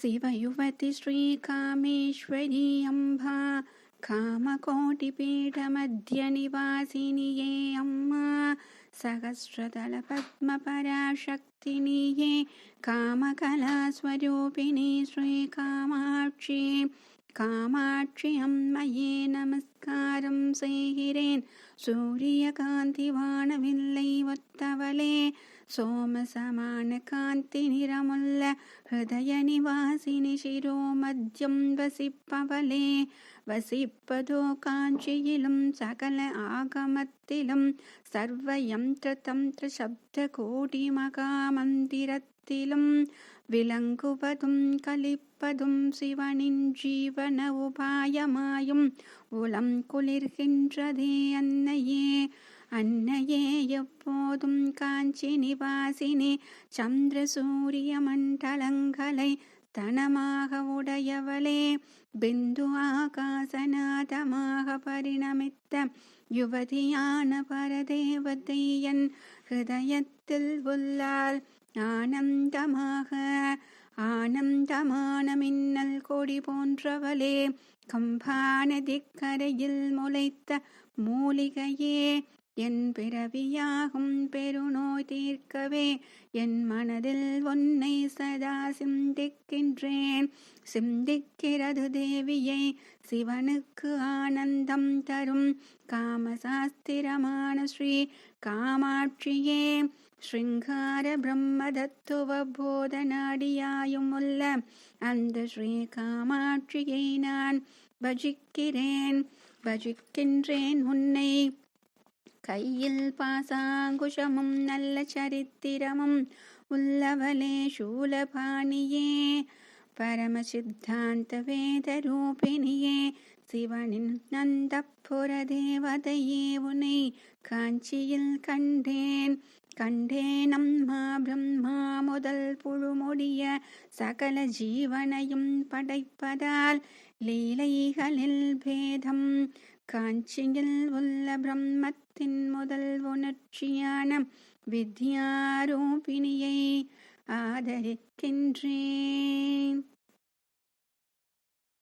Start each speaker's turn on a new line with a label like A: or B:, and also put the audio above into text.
A: शिवयुवति श्रीकामेश्वरी अम्बा कामकोटिपीठमध्यनिवासिनि ये अम्मा सहस्रतलपद्मपराशक्तिनि ये कामकलास्वरूपिणि श्रीकामाक्षी कामाक्षि अम्मये नमस्ते நமஸ்காரம் செய்கிறேன். சூரியகாந்தி வானவில்லை ஒத்தவளே. சோமசமான காந்தி நிறமுள்ள ஹிருதய நிவாசினி சிரோ மத்தியம் வசிப்பவளே. வசிப்பதோ காஞ்சியிலும் சகல ஆகமத்திலும் சர்வ யந்திர தந்திர சப்த கோடி மகாமந்திரத்திலும் விளங்குவதும் கலிப்பதும் சிவனின் ஜீவன உபாயமாயும் உளம் குளிர்கின்றதே அன்னையே. அன்னையே எப்போதும் காஞ்சி நிவாசினி. சந்திர சூரிய மண்டலங்களை தனமாக உடையவளே. பிந்து ஆகாசநாதமாக பரிணமித்த யுவதியான பரதேவதையன் ஹிருதயத்தில் உள்ளால் ஆனந்தமாக ஆனந்தமான மின்னல் கொடி போன்றவளே கம்பானதிக்கரையில் முளைத்த மூலிகையே என் பிறவியாகும் பெருநோய் தீர்க்கவே என் மனதில் உன்னை சதா சிந்திக்கின்றேன். சிந்திக்கிறது தேவியை சிவனுக்கு ஆனந்தம் தரும் காமசாஸ்திரமான ஸ்ரீ காமாட்சியே. ஸ்ருங்கார பிரம்மதத்துவ போதனாடியாயும் உள்ள அந்த ஸ்ரீ காமாட்சியை நான் பஜிக்கிறேன். பஜிக்கின்றேன் உன்னை கையில் பாசாங்குஷமும் நல்ல சரித்திரமும் உள்ளவளே சூலபாணியே. பரமசித்தாந்த வேத ரூபிணியே சிவனின் நந்தப்புர தேவதையே உனை காஞ்சியில் கண்டேன். கண்டேன் அம்மா பிரம்மா முதல் புழுமொழிய சகல ஜீவனையும் படைப்பதால் லீலைகளில் பேதம். காஞ்சியில் உள்ள பிரம்மத்தின் முதல் உணர்ச்சியான வித்யாரூபிணியை ஆதரிக்கின்றேன்.